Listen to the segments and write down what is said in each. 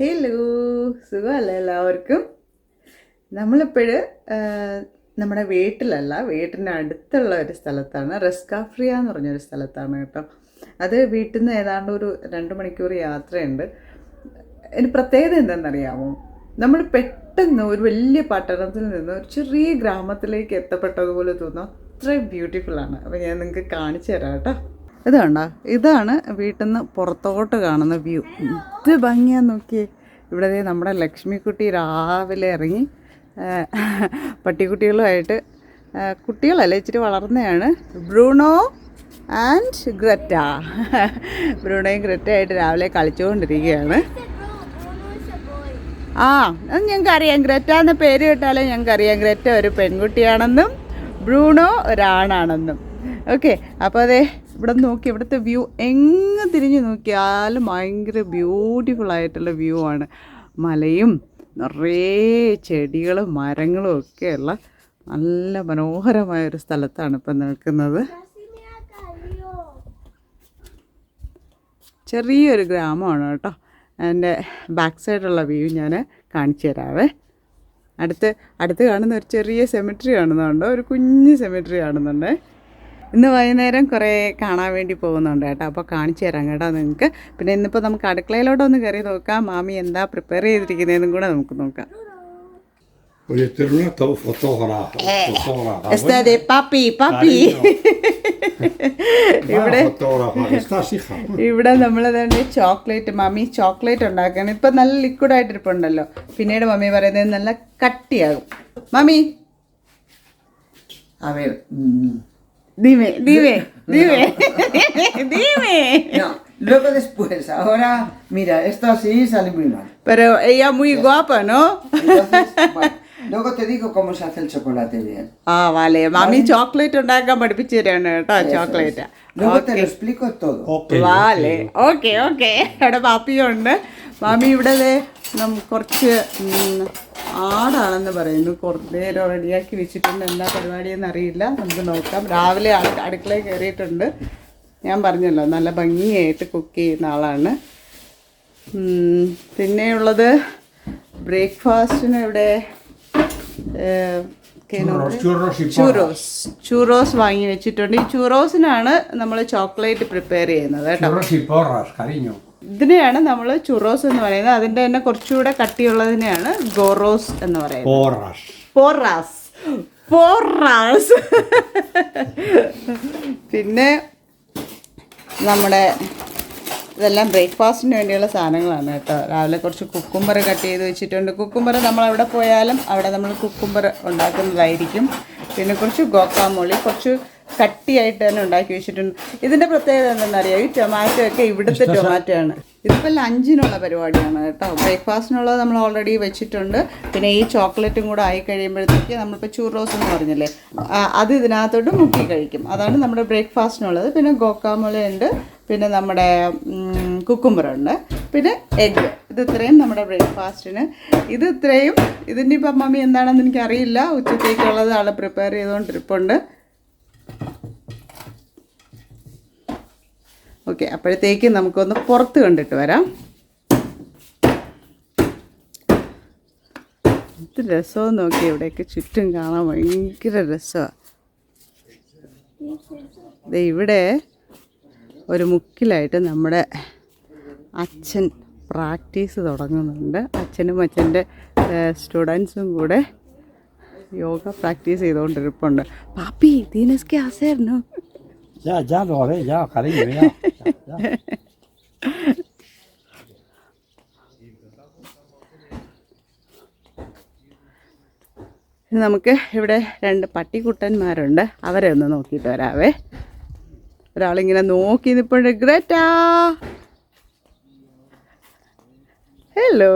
Hello സുഖമല്ലേ എല്ലാവർക്കും? നമ്മളിപ്പോൾ നമ്മുടെ വീട്ടിലല്ല വീട്ടിന്റെ അടുത്തുള്ള ഒരു സ്ഥലത്താണ്. റെസ്കാഫ്രിയ എന്ന് പറഞ്ഞൊരു സ്ഥലത്താണ് കേട്ടോ. അത് വീട്ടിൽ നിന്ന് ഏതാണ്ട് ഒരു രണ്ട് മണിക്കൂർ യാത്രയുണ്ട്. അതിന് പ്രത്യേകത എന്താണെന്നറിയാമോ നമ്മൾ പെട്ടെന്ന് ഒരു വലിയ പട്ടണത്തിൽ നിന്ന് ഒരു ചെറിയ ഗ്രാമത്തിലേക്ക് എത്തപ്പെട്ടതുപോലെ തോന്നുന്നു. അത്രയും ബ്യൂട്ടിഫുൾ ആണ്. അപ്പോൾ ഞാൻ നിങ്ങൾക്ക് കാണിച്ചു തരാം കേട്ടോ. ഇത് കണ്ട? ഇതാണ് വീട്ടിൽ നിന്ന് പുറത്തോട്ട് കാണുന്ന വ്യൂ. ഇത് ഭംഗിയാ നോക്കിയേ. ഇവിടെ നമ്മുടെ ലക്ഷ്മിക്കുട്ടി രാവിലെ ഇറങ്ങി പട്ടിക്കുട്ടികളുമായിട്ട് കുട്ടികളല്ല ഇച്ചിരി വളർന്നതാണ് ബ്രൂണോ ആൻഡ് ഗ്രറ്റ. ബ്രൂണോയും ഗ്രറ്റയായിട്ട് രാവിലെ കളിച്ചുകൊണ്ടിരിക്കുകയാണ്. ആ അത് ഞങ്ങൾക്കറിയാം. ഗ്രറ്റ എന്ന പേര് കേട്ടാലേ ഞങ്ങൾക്കറിയാം. ഗ്രറ്റ ഒരു പെൺകുട്ടിയാണെന്നും ബ്രൂണോ ഒരാണാണെന്നും. ഓക്കെ അപ്പോൾ അതെ ഇവിടെ നോക്കി ഇവിടുത്തെ വ്യൂ എങ്ങ് തിരിഞ്ഞ് നോക്കിയാലും ഭയങ്കര ബ്യൂട്ടിഫുൾ ആയിട്ടുള്ള വ്യൂ ആണ്. മലയും നിറയെ ചെടികളും മരങ്ങളും ഒക്കെയുള്ള നല്ല മനോഹരമായ ഒരു സ്ഥലത്താണ് ഇപ്പം നിൽക്കുന്നത്. ചെറിയൊരു ഗ്രാമമാണ് കേട്ടോ. എന്റെ ബാക്ക് സൈഡുള്ള വ്യൂ ഞാൻ കാണിച്ചു തരാവേ. അടുത്ത് അടുത്ത് കാണുന്ന ഒരു ചെറിയ സെമിട്രി കാണുന്നുണ്ട് ഒരു കുഞ്ഞ് സെമിട്രി കാണുന്നുണ്ട് ഇന്ന് വൈകുന്നേരം കുറേ കാണാൻ വേണ്ടി പോകുന്നുണ്ട് കേട്ടോ. അപ്പോൾ കാണിച്ചു തരാം കേട്ടോ നിങ്ങൾക്ക്. പിന്നെ ഇന്നിപ്പോൾ നമുക്ക് അടുക്കളയിലോട്ടൊന്ന് കയറി നോക്കാം. മാമി എന്താ പ്രിപ്പയർ ചെയ്തിരിക്കുന്നതെന്നും കൂടെ നമുക്ക് നോക്കാം. ഇവിടെ fotógrafa. ¿Estás, ഇവിടെ നമ്മൾ തന്നെ ചോക്ലേറ്റ് മമ്മി ചോക്ലേറ്റ് ഉണ്ടാക്കണം ഇപ്പൊ നല്ല ലിക്വിഡ് ആയിട്ട് ഇരിപ്പുണ്ടല്ലോ പിന്നീട് മമ്മി പറയുന്നത് നല്ല കട്ടിയാകും. മമ്മി A ver, mm, ദീമേ ദീമേ ദീമേ ദീമേ no, luego después, ahora, mira, esto así sale muy mal. pero ella muy guapa no Entonces, bueno, luego te digo cómo se hace el chocolate bien. ആ വാലേ mummy chocolate ഉണ്ടാക്കാൻ പഠിപ്പിച്ചു തരാണ് കേട്ടോ Eso chocolate es. Luego te lo explico todo. Ok. വാലേ okay okay അവിടെ പാപ്പിയുണ്ട് മാമി ഇവിടെ ദേ നം- കുറച്ച് ആടാണെന്ന് പറയുന്നു. കുറച്ച് നേരം റെഡിയാക്കി വെച്ചിട്ടുണ്ട്. എന്താ പരിപാടിയെന്ന് അറിയില്ല. നമുക്ക് നോക്കാം. രാവിലെ ആൾ അടുക്കളയിൽ കയറിയിട്ടുണ്ട്. ഞാൻ പറഞ്ഞല്ലോ നല്ല ഭംഗിയായിട്ട് കുക്ക് ചെയ്യുന്ന ആളാണ്. പിന്നെയുള്ളത് ബ്രേക്ക്ഫാസ്റ്റിന് ഇവിടെ ചൂറോസ് ചൂറോസ് വാങ്ങി വെച്ചിട്ടുണ്ട്. ഈ ചൂറോസിനാണ് നമ്മൾ ചോക്ലേറ്റ് പ്രിപ്പയർ ചെയ്യുന്നത് കേട്ടോ. ഇതിനെയാണ് നമ്മൾ ചുറോസ് എന്ന് പറയുന്നത്. അതിന്റെ തന്നെ കുറച്ചുകൂടെ കട്ടിയുള്ളതിനെയാണ് ഗോറോസ് എന്ന് പറയുന്നത്. Porras. പോറാസ് പോറാസ് പിന്നെ നമ്മുടെ ഇതെല്ലാം ബ്രേക്ക്ഫാസ്റ്റിന് വേണ്ടിയുള്ള സാധനങ്ങളാണ് കേട്ടോ. രാവിലെ കുറച്ച് കുക്കുംബർ കട്ട് ചെയ്ത് വെച്ചിട്ടുണ്ട്. കുക്കുംബർ നമ്മൾ അവിടെ പോയാലും അവിടെ നമ്മൾ കുക്കുംബർ ഉണ്ടാക്കുന്നതായിരിക്കും. പിന്നെ കുറച്ച് ഗോക്കാമോളി കുറച്ച് കട്ടിയായിട്ട് തന്നെ ഉണ്ടാക്കി വെച്ചിട്ടുണ്ട്. ഇതിന്റെ പ്രത്യേകത എന്താണെന്നറിയാം ഈ ടൊമാറ്റോ ഒക്കെ ഇവിടുത്തെ ടൊമാറ്റോ ആണ്. ഇതിപ്പോൾ ലഞ്ചിനുള്ള പരിപാടിയാണ് കേട്ടോ. ബ്രേക്ക്ഫാസ്റ്റിനുള്ളത് നമ്മൾ ഓൾറെഡി വെച്ചിട്ടുണ്ട്. പിന്നെ ഈ ചോക്ലേറ്റും കൂടെ ആയി കഴിയുമ്പോഴത്തേക്ക് നമ്മളിപ്പോൾ ചൂറോസ് എന്ന് പറഞ്ഞില്ലേ? അത് ഇതിനകത്തോട്ട് മുക്കി കഴിക്കും. അതാണ് നമ്മുടെ ബ്രേക്ക്ഫാസ്റ്റിനുള്ളത് പിന്നെ ഗോക്കാമുളയുണ്ട് പിന്നെ നമ്മുടെ കുക്കുംബറുണ്ട് പിന്നെ എഗ്ഗ് ഇത് ഇത്രയും നമ്മുടെ ബ്രേക്ക്ഫാസ്റ്റിന് ഇത് ഇത്രയും. ഇതിന്റെ ഇപ്പം മമ്മി എന്താണെന്ന് എനിക്കറിയില്ല. ഉച്ചത്തേക്കുള്ളത് ആൾ പ്രിപ്പയർ ചെയ്തുകൊണ്ടിരിപ്പുണ്ട് ഓക്കെ അപ്പോഴത്തേക്ക് നമുക്കൊന്ന് പുറത്ത് കണ്ടിട്ട് വരാം. എന്ത് രസമെന്ന് നോക്കി ഇവിടെയൊക്കെ ചുറ്റും കാണാൻ ഭയങ്കര രസമാണ് ഇവിടെ ഒരു മുക്കിലായിട്ട് നമ്മുടെ അച്ഛൻ പ്രാക്ടീസ് തുടങ്ങുന്നുണ്ട്. അച്ഛനും അച്ഛന്റെ സ്റ്റുഡൻസും കൂടെ യോഗ പ്രാക്ടീസ് ചെയ്തുകൊണ്ടിരിപ്പുണ്ട്. പാപ്പി ദീനസ്കെ ആസായിരുന്നു Ya, ya lo haré, ya, cariño, ya. ya, ya. നമുക്ക് ഇവിടെ രണ്ട് പട്ടിക്കുട്ടന്മാരുണ്ട്. അവരെ ഒന്ന് നോക്കിയിട്ട് വരാവേ. ഒരാളിങ്ങനെ നോക്കി നിൽപ്പുണ്ട് ഗ്രേറ്റാ! ഹലോ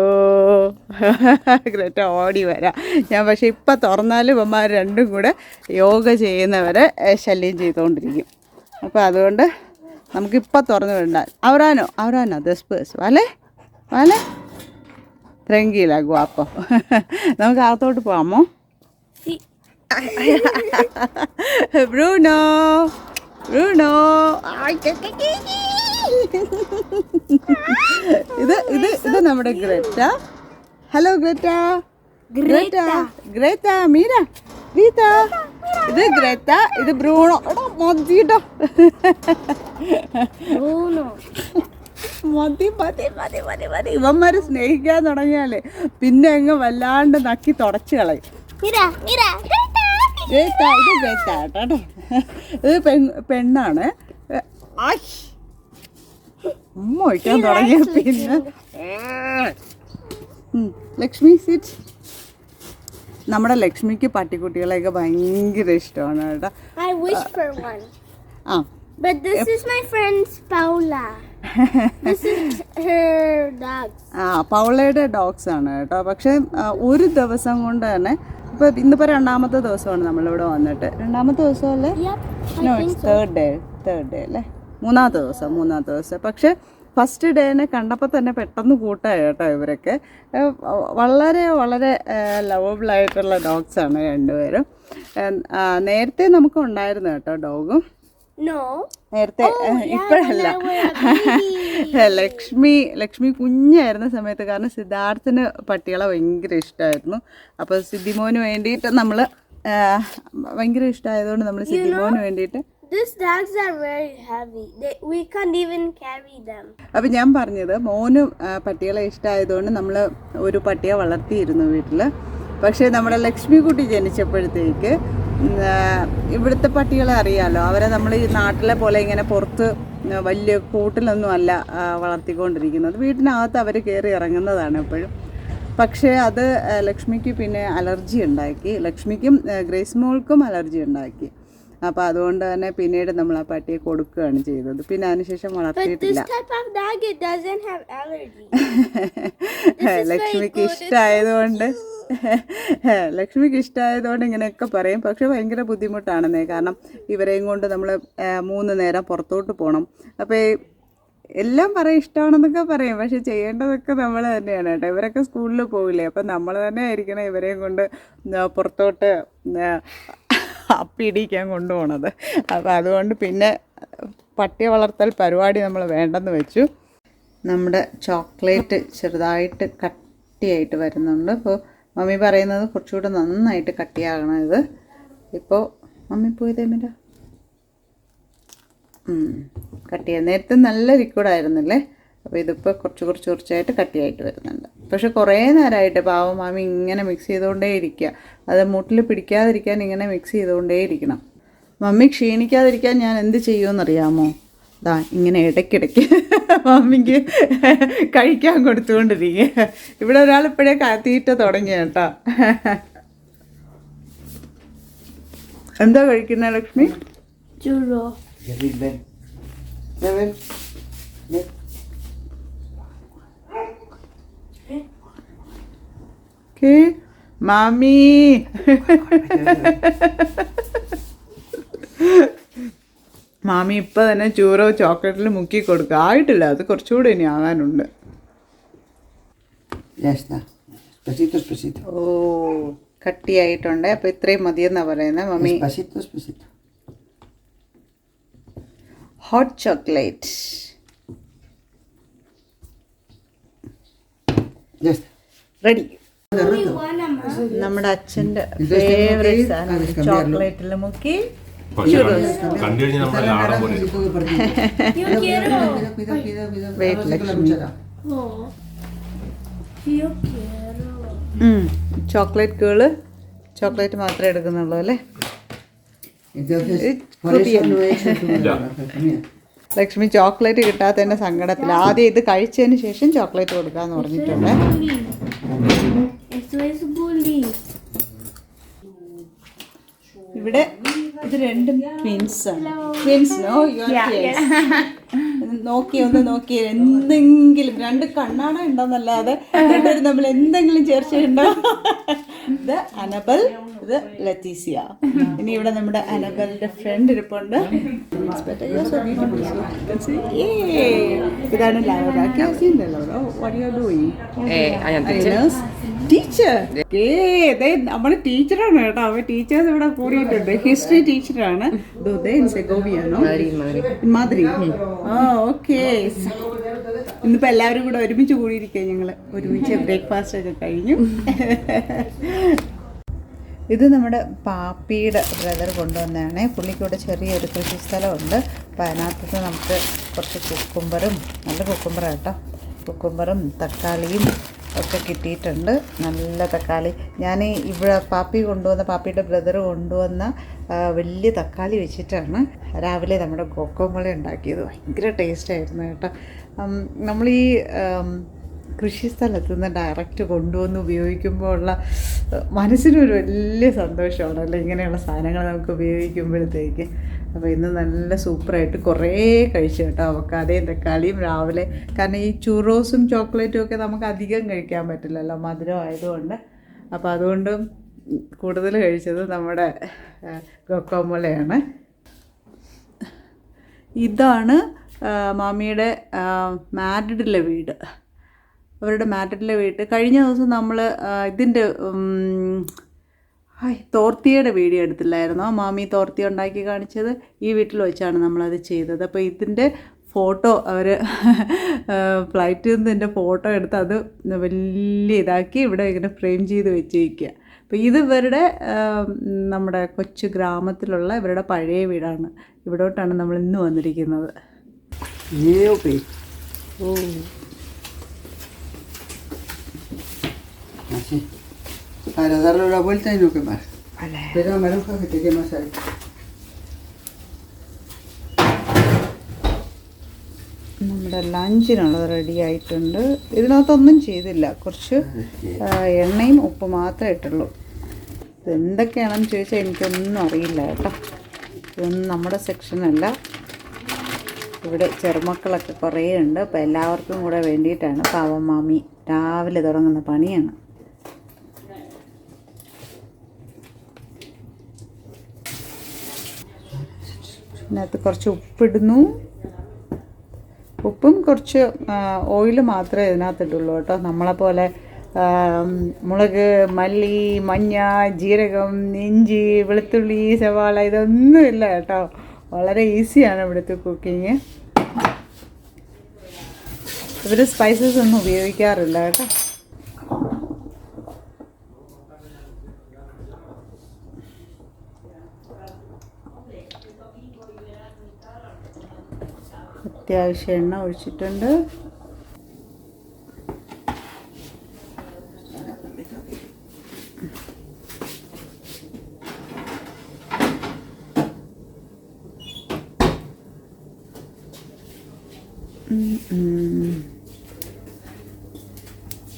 ഗ്രേറ്റ ഓടി വരാം. ഞാൻ പക്ഷേ ഇപ്പം തുറന്നാലും ഇവന്മാർ രണ്ടും കൂടെ യോഗ ചെയ്യുന്നവരെ ശല്യം ചെയ്തുകൊണ്ടിരിക്കും. അപ്പോൾ അതുകൊണ്ട് നമുക്കിപ്പോൾ തുറന്നു വിടണ്ട. അവരാനോ? അവരാനോ? ദസ്പേഴ്സ് വാലേ വാലേ tranquila, ഗുവാപ്പോ നമുക്ക് അകത്തോട്ട് പോകാമോ qué, qué. ഇത് ഇത് ഇത് നമ്മുടെ Greta. Hello Greta. Greta. Greta. Meera. Geeta. ഇത് ഗ്രേറ്റ ഇത് ബ്രൂണോ. Uno. മതി മതി മതി മതി മതി. ഇവന്മാര് സ്നേഹിക്കാൻ തുടങ്ങിയാലേ പിന്നെ അങ്ങ് വല്ലാണ്ട് നക്കി തുടച്ചു കളയും. ഇത് ഇത് പെൺ പെണ്ണാണ്. ഉമ്മ ഒഴിക്കാൻ തുടങ്ങിയ പിന്നെ. ലക്ഷ്മി സിറ്റ് നമ്മുടെ ലക്ഷ്മിക്ക് പട്ടിക്കുട്ടികളെയൊക്കെ ഭയങ്കര ഇഷ്ടമാണ് കേട്ടോ. Wish for one. Oh. But this is my friend's Paula. This is her dog. ആ പൗളയുടെ ഡോഗ്സ് ആണ് കേട്ടോ പക്ഷേ ഒരു ദിവസം കൊണ്ട് തന്നെ ഇപ്പൊ ഇന്നിപ്പോ രണ്ടാമത്തെ ദിവസമാണ് നമ്മളിവിടെ വന്നിട്ട് രണ്ടാമത്തെ ദിവസം അല്ലേ no it's third day third day അല്ലേ മൂന്നാമത്തെ ദിവസം മൂന്നാമത്തെ ദിവസം പക്ഷെ ഫസ്റ്റ് ഡേനെ കണ്ടപ്പോൾ തന്നെ പെട്ടെന്ന് കൂട്ടായി കേട്ടോ ഇവരൊക്കെ വളരെ വളരെ ലവബിൾ ആയിട്ടുള്ള ഡോഗ്സ് ആണ് രണ്ടുപേരും നേരത്തെ നമുക്ക് ഉണ്ടായിരുന്നു കേട്ടോ ഡോഗും. നേരത്തെ ഏഹ് ഇപ്പോഴല്ല. ലക്ഷ്മി ലക്ഷ്മി കുഞ്ഞായിരുന്ന സമയത്ത് കാരണം സിദ്ധാർത്ഥിന് പട്ടികളെ ഭയങ്കര ഇഷ്ടമായിരുന്നു അപ്പോൾ സിദ്ധിമോന് വേണ്ടിയിട്ട് നമ്മൾ ഭയങ്കര ഇഷ്ടമായതുകൊണ്ട് നമ്മൾ സിദ്ധിമോന് വേണ്ടിയിട്ട് അപ്പൊ ഞാൻ പറഞ്ഞത് മോനും പട്ടികളെ ഇഷ്ടമായതുകൊണ്ട് നമ്മൾ ഒരു പട്ടിയെ വളർത്തിയിരുന്നു വീട്ടിൽ പക്ഷേ നമ്മുടെ ലക്ഷ്മിക്കുട്ടി ജനിച്ചപ്പോഴത്തേക്ക് ഇവിടുത്തെ പട്ടികളെ അറിയാമല്ലോ അവരെ നമ്മൾ ഈ നാട്ടിലെ പോലെ ഇങ്ങനെ പുറത്ത് വലിയ കൂട്ടിലൊന്നും അല്ല വളർത്തിക്കൊണ്ടിരിക്കുന്നത്. വീട്ടിനകത്ത് അവർ കയറി ഇറങ്ങുന്നതാണ് എപ്പോഴും. പക്ഷേ അത് ലക്ഷ്മിക്ക് പിന്നെ അലർജി ഉണ്ടാക്കി. ലക്ഷ്മിക്കും ഗ്രേസ് മോൾക്കും അലർജി ഉണ്ടാക്കി. അപ്പോൾ അതുകൊണ്ട് തന്നെ പിന്നീട് നമ്മൾ ആ പട്ടിയെ കൊടുക്കുകയാണ് ചെയ്തത്. പിന്നെ അതിനുശേഷം വളർത്തിയിട്ടില്ല. ലക്ഷ്മിക്ക് ഇഷ്ടമായതുകൊണ്ട് ലക്ഷ്മിക്ക് ഇഷ്ടമായതുകൊണ്ട് ഇങ്ങനെയൊക്കെ പറയും. പക്ഷെ ഭയങ്കര ബുദ്ധിമുട്ടാണെന്നേ. കാരണം ഇവരെയും കൊണ്ട് നമ്മൾ മൂന്ന് നേരം പുറത്തോട്ട് പോകണം അപ്പോൾ എല്ലാം പറയും ഇഷ്ടമാണെന്നൊക്കെ പറയും. പക്ഷെ ചെയ്യേണ്ടതൊക്കെ നമ്മൾ തന്നെയാണ് കേട്ടോ. ഇവരൊക്കെ സ്കൂളിൽ പോകില്ലേ അപ്പം നമ്മൾ തന്നെ ആയിരിക്കണം ഇവരെയും കൊണ്ട് പുറത്തോട്ട് അപ്പിടിക്കാൻ കൊണ്ടുപോകണത് അപ്പോൾ അതുകൊണ്ട് പിന്നെ പട്ടി വളർത്തൽ പരിപാടി നമ്മൾ വേണ്ടെന്ന് വെച്ചു. നമ്മുടെ ചോക്ലേറ്റ് ചെറുതായിട്ട് കട്ടിയായിട്ട് വരുന്നുണ്ട്. അപ്പോൾ മമ്മി പറയുന്നത് കുറച്ചുകൂടെ നന്നായിട്ട് കട്ടിയാകണം ഇത്. ഇപ്പോൾ മമ്മി പോയതേ മിര? കട്ടിയാ നേരത്തെ നല്ല ലിക്വിഡായിരുന്നല്ലേ അപ്പോൾ ഇതിപ്പോൾ കുറച്ച് കുറച്ച് കുറച്ചായിട്ട് കട്ടിയായിട്ട് വരുന്നുണ്ട്. പക്ഷെ കുറേ നേരമായിട്ട് പാവം മാമി ഇങ്ങനെ മിക്സ് ചെയ്തുകൊണ്ടേ ഇരിക്കുക. അത് മുട്ടിൽ പിടിക്കാതിരിക്കാൻ ഇങ്ങനെ മിക്സ് ചെയ്തുകൊണ്ടേ ഇരിക്കണം. മമ്മി ക്ഷീണിക്കാതിരിക്കാൻ ഞാൻ എന്ത് ചെയ്യുമെന്നറിയാമോ? ദാ ഇങ്ങനെ ഇടയ്ക്കിടയ്ക്ക് മമ്മിക്ക് കഴിക്കാൻ കൊടുത്തുകൊണ്ടിരിക്കുക ഇവിടെ ഒരാൾ ഇപ്പോഴേ തീറ്റ തുടങ്ങിയ കേട്ടോ എന്താ കഴിക്കുന്ന ലക്ഷ്മി. Ven. മാമി മാമി ഇപ്പം തന്നെ ചൂറോ ചോക്ലേറ്റിൽ മുക്കി കൊടുക്കുക ആയിട്ടില്ല അത് കുറച്ചുകൂടി ഇനി ആകാനുണ്ട്. ഓ കട്ടിയായിട്ടുണ്ട്. അപ്പോൾ ഇത്രയും മതിയെന്നാ പറയുന്നത് മമ്മി. Hot chocolate ready. നമ്മുടെ അച്ഛന്റെ ഫേവറേറ്റ് സാധനം. ചോക്ലേറ്റിൽ മുക്കി. ചോക്ലേറ്റ് കേൾ ചോക്ലേറ്റ് മാത്രമേ എടുക്കുന്നുള്ളൂ അല്ലേ? ലക്ഷ്മി ചോക്ലേറ്റ് കിട്ടാത്തതിന്റെ സങ്കടത്തിൽ ആദ്യം ഇത് കഴിച്ചതിന് ശേഷം ചോക്ലേറ്റ് കൊടുക്കാന്ന് പറഞ്ഞിട്ടുണ്ട്. ഇവിടെ ഇത് രണ്ടും ട്വിൻസ് ട്വിൻസ് നോ നോക്കി ഒന്ന് നോക്കി. എന്തെങ്കിലും രണ്ട് കണ്ണാട ഉണ്ടോന്നല്ലാതെ. നമ്മൾ എന്തെങ്കിലും ചേർച്ചയുണ്ടോ? ഇത് അനബൽ ഇത് ലത്തീസിയ ഇനി ഇവിടെ നമ്മുടെ അനബലിന്റെ ഫ്രണ്ട് ഇരിപ്പുണ്ട്. ഇതാണ് ടീച്ചർ നമ്മുടെ ടീച്ചറാണ് കേട്ടോ. അവ ടീച്ചേഴ്സ് ഇവിടെ കൂടിയിട്ടുണ്ട്. ഹിസ്റ്ററി ടീച്ചറാണ് സെഗോവിയാണോ മാതിരി ആ ഓക്കെ ഇന്നിപ്പോ എല്ലാവരും കൂടെ ഒരുമിച്ച് കൂടിയിരിക്കുക ഞങ്ങൾ. ഒരുമിച്ച് ബ്രേക്ക്ഫാസ്റ്റ് ഒക്കെ കഴിഞ്ഞു. ഇത് നമ്മുടെ പാപ്പിയുടെ ബ്രദർ കൊണ്ടുവന്നതാണ്. പുള്ളിക്കൂടെ ചെറിയൊരു കൃഷി സ്ഥലമുണ്ട്. അപ്പോൾ അതിനകത്ത് നമുക്ക് കുറച്ച് കുക്കുംബറും നല്ല കുക്കുംബറാണ് കേട്ടോ. കുക്കുംബറും തക്കാളിയും ഒക്കെ കിട്ടിയിട്ടുണ്ട്. നല്ല തക്കാളി. ഞാൻ ഇവിടെ പാപ്പി കൊണ്ടുവന്ന പാപ്പിയുടെ ബ്രദർ കൊണ്ടുവന്ന വലിയ തക്കാളി വെച്ചിട്ടാണ് രാവിലെ നമ്മുടെ കൊക്കോമുള ഉണ്ടാക്കിയത്. ഭയങ്കര ടേസ്റ്റായിരുന്നു കേട്ടോ. നമ്മൾ ഈ കൃഷി സ്ഥലത്ത് നിന്ന് ഡയറക്റ്റ് കൊണ്ടുവന്ന് ഉപയോഗിക്കുമ്പോൾ ഉള്ള മനസ്സിനൊരു വലിയ സന്തോഷമാണല്ലോ ഇങ്ങനെയുള്ള സാധനങ്ങൾ നമുക്ക് ഉപയോഗിക്കുമ്പോഴത്തേക്ക്. അപ്പോൾ ഇന്ന് നല്ല സൂപ്പറായിട്ട് കുറേ കഴിച്ചു കേട്ടോ അവക്കാടയും തക്കാളിയും രാവിലെ. കാരണം ഈ ചുറോസും ചോക്ലേറ്റും ഒക്കെ നമുക്ക് അധികം കഴിക്കാൻ പറ്റില്ലല്ലോ മധുരം ആയതുകൊണ്ട്. അപ്പോൾ അതുകൊണ്ട് കൂടുതൽ കഴിച്ചത് നമ്മുടെ കൊക്കോമുലയാണ് ഇതാണ് മാമിയുടെ മാരിഡിലെ വീട്. അവരുടെ മാരിഡിലെ വീട്. കഴിഞ്ഞ ദിവസം നമ്മൾ ഇതിന്റെ ഹായ് തോർത്തിയുടെ വീഡിയോ എടുത്തില്ലായിരുന്നോ? മാമി തോർത്തി ഉണ്ടാക്കി കാണിച്ചത് ഈ വീട്ടിൽ വെച്ചാണ് നമ്മളത് ചെയ്തത്. അപ്പോൾ ഇതിന്റെ ഫോട്ടോ അവർ ഫ്ലൈറ്റിൽ നിന്ന് എന്റെ ഫോട്ടോ എടുത്ത് അത് വലിയ ഇതാക്കി ഇവിടെ ഇങ്ങനെ ഫ്രെയിം ചെയ്ത് വെച്ചിരിക്കുക. അപ്പോൾ ഇത് ഇവരുടെ നമ്മുടെ കൊച്ചു ഗ്രാമത്തിലുള്ള ഇവരുടെ പഴയ വീടാണ്. ഇവിടോട്ടാണ് നമ്മൾ ഇന്ന് വന്നിരിക്കുന്നത്. Yupi. Para darle la vuelta y no quemar. Vale. Pero Maruja que te quemas ahí. നമ്മുടെ ലഞ്ചിനുള്ളത് റെഡി ആയിട്ടുണ്ട്. ഇതിനകത്തൊന്നും ചെയ്തില്ല. കുറച്ച് എണ്ണയും ഉപ്പ് മാത്രമേ ഇട്ടുള്ളൂ. ഇതെന്തൊക്കെയാണെന്ന് ചോദിച്ചാൽ എനിക്കൊന്നും അറിയില്ല കേട്ടോ. ഇതൊന്നും നമ്മുടെ സെക്ഷനല്ല ഇവിടെ ചെറുമക്കളൊക്കെ കുറേ ഉണ്ട് അപ്പോൾ എല്ലാവർക്കും കൂടെ വേണ്ടിയിട്ടാണ് പാവം മാമി രാവിലെ തുടങ്ങുന്ന പണിയാണ്. ഇതിനകത്ത് കുറച്ച് ഉപ്പിടുന്നു. ഉപ്പും കുറച്ച് ഓയിൽ മാത്രമേ ഇതിനകത്തിട്ടുള്ളൂ കേട്ടോ. നമ്മളെപ്പോലെ മുളക് മല്ലി മഞ്ഞ ജീരകം നെഞ്ചി വെളുത്തുള്ളി സവാള ഇതൊന്നും ഇല്ല കേട്ടോ. വളരെ ഈസിയാണ് ഇവിടുത്തെ കുക്കിങ് ഇവർ സ്പൈസസ് ഒന്നും ഉപയോഗിക്കാറില്ല കേട്ടോ. അത്യാവശ്യം എണ്ണ ഒഴിച്ചിട്ടുണ്ട്.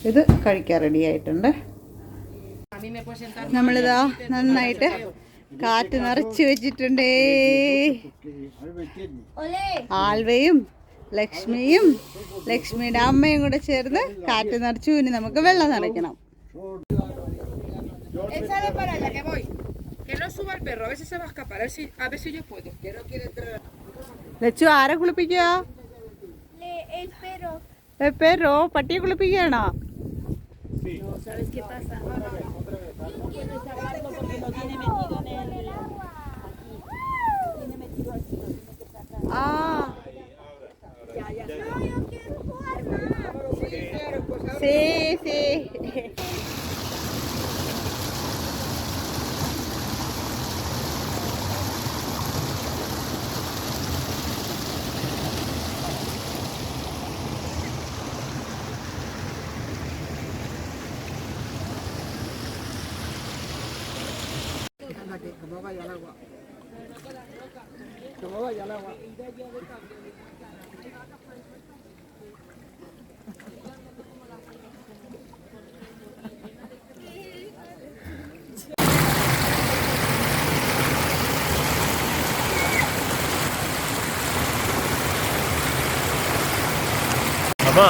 ഇത് കഴിക്കാൻ റെഡി ആയിട്ടുണ്ട് നമ്മളിതാ നന്നായിട്ട് കാറ്റ് നിറച്ച് വെച്ചിട്ടുണ്ടേ. ആൽവയും ലക്ഷ്മിയും ലക്ഷ്മിയുടെ അമ്മയും കൂടെ ചേർന്ന് കാറ്റ് നിറച്ചു ഇനി നമുക്ക് വെള്ളം നിറയ്ക്കണം para allá que voy. Que no suba el perro, a ver si se va a escapar, a ver si, a ver si yo puedo. Lachu ആരെ കുളിപ്പിക്കുക Le, el perro. പേരോ പട്ടിയെ കുളിപ്പിക്കുകയാണോ ആ No, yo quiero jugar más. Sí, sí. അമ്മ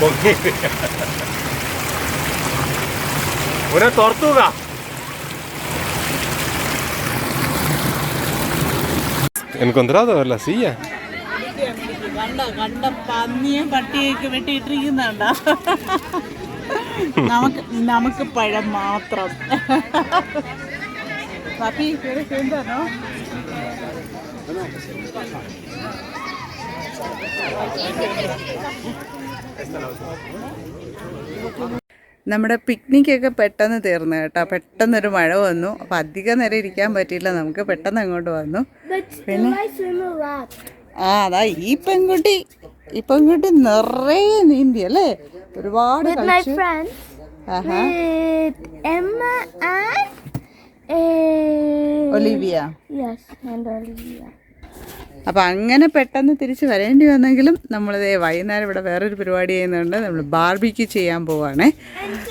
പൊങ്ങി Una tortuga. Encontrado la silla. കണ്ട കണ്ട പന്നിയും പട്ടിയൊക്കെ വെട്ടിയിട്ടിരിക്കുന്നുണ്ട? നമുക്ക് നമുക്ക് പഴം മാത്രം. പപ്പി എന്താണോ നമ്മുടെ പിക്നിക്കൊക്കെ പെട്ടെന്ന് തീർന്നു കേട്ടോ. പെട്ടെന്നൊരു മഴ വന്നു. അപ്പം അധികം നേരം ഇരിക്കാൻ പറ്റിയില്ല. നമുക്ക് പെട്ടെന്ന് അങ്ങോട്ട് വന്നു. പിന്നെ ആ അതാ ഈ പെൺകുട്ടി. ഈ പെൺകുട്ടി നിറയെ നീന്തി അല്ലേ? ഒരുപാട് ഒലിവിയ Yes, and Olivia. അപ്പം അങ്ങനെ പെട്ടെന്ന് തിരിച്ച് വരേണ്ടി വന്നെങ്കിലും നമ്മളിത് വൈകുന്നേരം ഇവിടെ വേറൊരു പരിപാടി ചെയ്യുന്നുണ്ട് നമ്മൾ ബാർബിക്ക് ചെയ്യാൻ പോവാണേ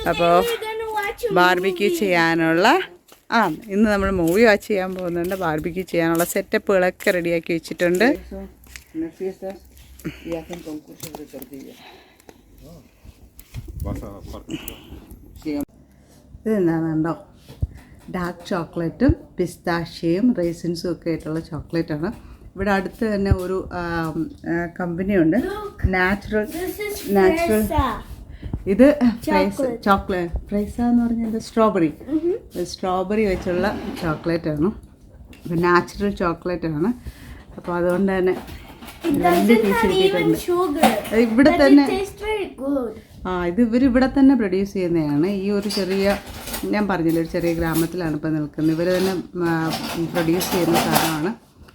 അപ്പോൾ ബാർബിക്യൂ ചെയ്യാനുള്ള ആ ഇന്ന് നമ്മൾ മൂവി വാച്ച് ചെയ്യാൻ പോകുന്നുണ്ട് ബാർബിക്ക് ചെയ്യാനുള്ള സെറ്റപ്പുകളൊക്കെ റെഡിയാക്കി വെച്ചിട്ടുണ്ട് Unas fiestas y hacen concursos de tortillas. Vas a participar. ഇത് എന്താണെന്നുണ്ടോ ഡാർക്ക് ചോക്ലേറ്റും പിസ്താഷ്യയും റേസിൻസും ഒക്കെ ആയിട്ടുള്ള ചോക്ലേറ്റാണ് ഇവിടെ അടുത്ത് തന്നെ ഒരു കമ്പനിയുണ്ട്. Natural natural. ഇത്. ചോക്ലേറ്റ് ഫ്രൈസ എന്ന് പറഞ്ഞാൽ സ്ട്രോബെറി സ്ട്രോബെറി വെച്ചുള്ള ചോക്ലേറ്റ് ആണ്. നാച്ചുറൽ ചോക്ലേറ്റ് ആണ്. അപ്പോൾ അതുകൊണ്ട് തന്നെ It രണ്ട് പീസ് കിട്ടിയിട്ടുണ്ട്. ഇവിടെ തന്നെ ആ ഇത് ഇവർ ഇവിടെ തന്നെ പ്രൊഡ്യൂസ് ചെയ്യുന്നതാണ്. ഈ ഒരു ചെറിയ ഞാൻ പറഞ്ഞില്ല ഒരു ചെറിയ ഗ്രാമത്തിലാണ് ഇപ്പോൾ നിൽക്കുന്നത്. ഇവർ തന്നെ പ്രൊഡ്യൂസ് ചെയ്യുന്ന സാധനമാണ്.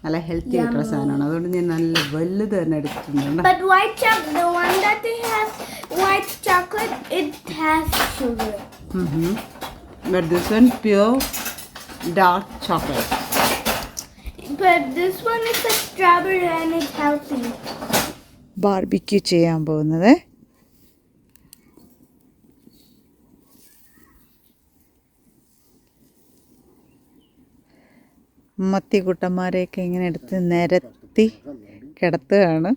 നല്ല ഹെൽത്തി ആയിട്ടുള്ള സാധനമാണ്. അതുകൊണ്ട് ഞാൻ നല്ല വലുത് തന്നെ എടുത്തിട്ടുണ്ട്. But white chocolate, the one that they have white chocolate, it has sugar. But this one pure dark chocolate But this one is a strawberry and it's healthy. Barbecue ചെയ്യാൻ പോകുന്നത് മത്തിക്കുട്ടന്മാരെയൊക്കെ ഇങ്ങനെ എടുത്ത് നിരത്തി കിടത്തുകയാണ്.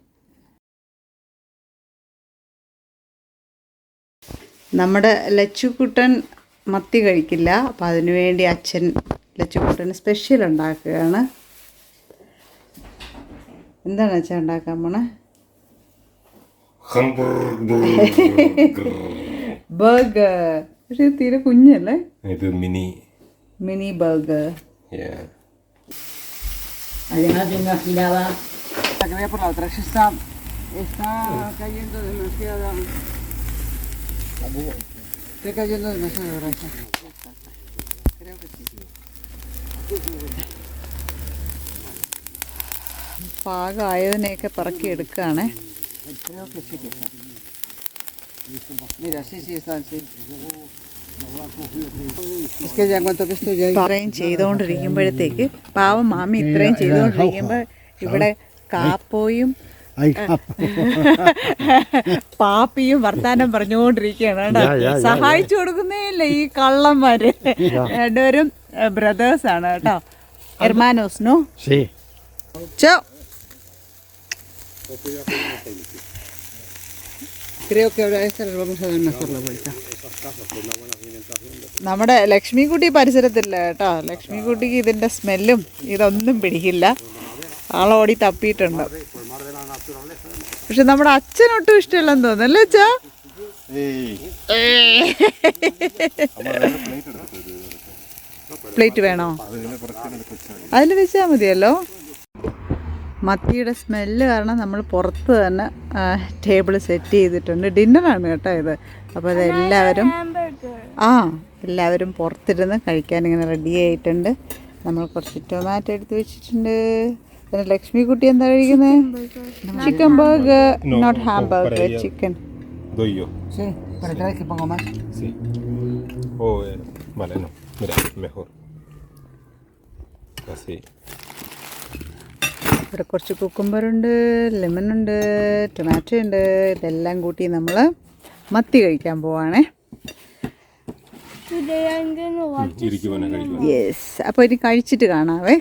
നമ്മുടെ ലച്ചുക്കുട്ടൻ മത്തി കഴിക്കില്ല അപ്പം അതിനുവേണ്ടി അച്ഛൻ ലച്ചുക്കുട്ടന് സ്പെഷ്യൽ ഉണ്ടാക്കുകയാണ്. എന്താണ് അച്ഛൻ ഉണ്ടാക്കാൻ പോണേ? ബർഗർ. പക്ഷെ തീരെ കുഞ്ഞല്ലേ? ഇത് mini. Mini burger. Además de una girada. La que vaya por la otra, es que está, está cayendo demasiada. Está cayendo demasiada grasa. Creo que sí. പാകമായതിനെയൊക്കെ പറക്കി എടുക്കുകയാണേ Creo que sí que está. Mira, sí, sí, está, sí. ഇത്രയും ചെയ്തുകൊണ്ടിരിക്കുമ്പോഴത്തേക്ക് പാവം മാമി ഇത്രയും ചെയ്തുകൊണ്ടിരിക്കുമ്പോൾ ഇവിടെ കാപ്പോയും പാപ്പിയും വർത്താനം പറഞ്ഞുകൊണ്ടിരിക്കുകയാണ് കേട്ടോ. സഹായിച്ചു കൊടുക്കുന്നേ ഇല്ല ഈ കള്ളന്മാര്. രണ്ടുപേരും ബ്രദേഴ്സ് ആണ് കേട്ടോ. ഹെർമാനോസ്നു. ചോ. Creo que ahora esta les vamos a dar mejor la vuelta. നമ്മുടെ ലക്ഷ്മിക്കുട്ടി പരിസരത്തില്ല കേട്ടോ. ലക്ഷ്മിക്കുട്ടിക്ക് ഇതിന്റെ സ്മെല്ലും ഇതൊന്നും പിടിക്കില്ല. ആളോടി തപ്പിയിട്ടുണ്ട്. പക്ഷെ നമ്മുടെ അച്ഛനൊട്ടും ഇഷ്ടമില്ലെന്ന് തോന്നുന്നു അല്ലേ അച്ഛാ? പ്ലേറ്റ് വേണോ? അതിൽ വെച്ചാൽ മതിയല്ലോ. മത്തിയുടെ സ്മെല്ല് കാരണം നമ്മൾ പുറത്ത് തന്നെ ടേബിൾ സെറ്റ് ചെയ്തിട്ടുണ്ട്. ഡിന്നറാണ് കേട്ടോ ഇത്. അപ്പോൾ അതെല്ലാവരും. ആ എല്ലാവരും പുറത്തിരുന്ന് കഴിക്കാൻ ഇങ്ങനെ റെഡി ആയിട്ടുണ്ട്. നമ്മൾ കുറച്ച് ടൊമാറ്റോ എടുത്ത് വെച്ചിട്ടുണ്ട്. പിന്നെ ലക്ഷ്മി കുട്ടി എന്താ കഴിക്കുന്നത് chicken burger not ham burger. Chicken oh yo. Sí, pero otra vez que pongo más. Sí. Oh, eh, vale, no. Mira, mejor. Así. ഇവിടെ കുറച്ച് കുക്കുംബറുണ്ട് ലെമൺ ഉണ്ട് ടൊമാറ്റോ ഉണ്ട്. ഇതെല്ലാം കൂട്ടി നമ്മൾ മത്തി കഴിക്കാൻ പോവാണേ. യെസ് അപ്പോൾ ഇനി കഴിച്ചിട്ട് കാണാവേ.